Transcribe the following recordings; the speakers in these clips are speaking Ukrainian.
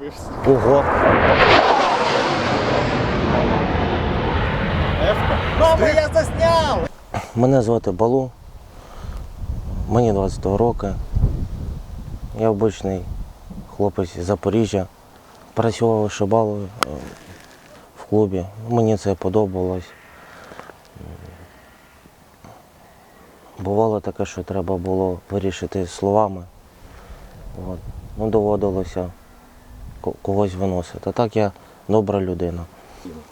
Зацепився. Ого. Ефка. Мама, я засняв! Мене звати Балу. Мені 22 роки. Я обичний хлопець з Запоріжжя. Працював вишибалою е, в клубі. Мені це подобалось. Бувало таке, що треба було вирішити словами. От. Ну, доводилося когось виносити. А так я добра людина.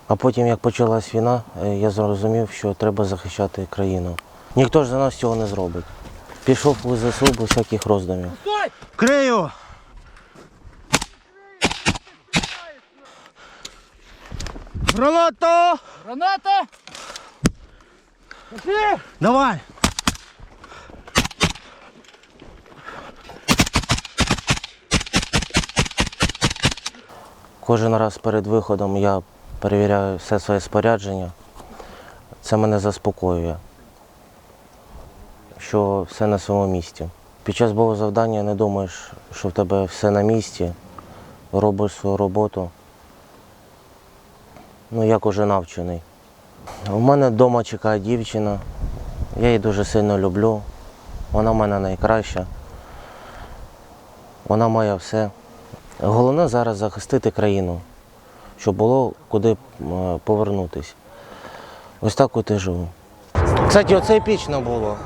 А потім, як почалась війна, е, я зрозумів, що треба захищати країну. Ніхто ж за нас цього не зробить. Пішов у ЗСУ без всяких роздумів. Крию! Граната! Граната! Давай! Кожен раз перед виходом я перевіряю все своє спорядження. Це мене заспокоює, що все на своєму місці. Під час бойового завдання не думаєш, що в тебе все на місці, робиш свою роботу. Ну, як уже навчений. У мене вдома чекає дівчина. Я її дуже сильно люблю. Вона в мене найкраща. Вона має все. Головне зараз захистити країну, щоб було куди повернутися. Ось так от і живу. Кстати, оце епічно було.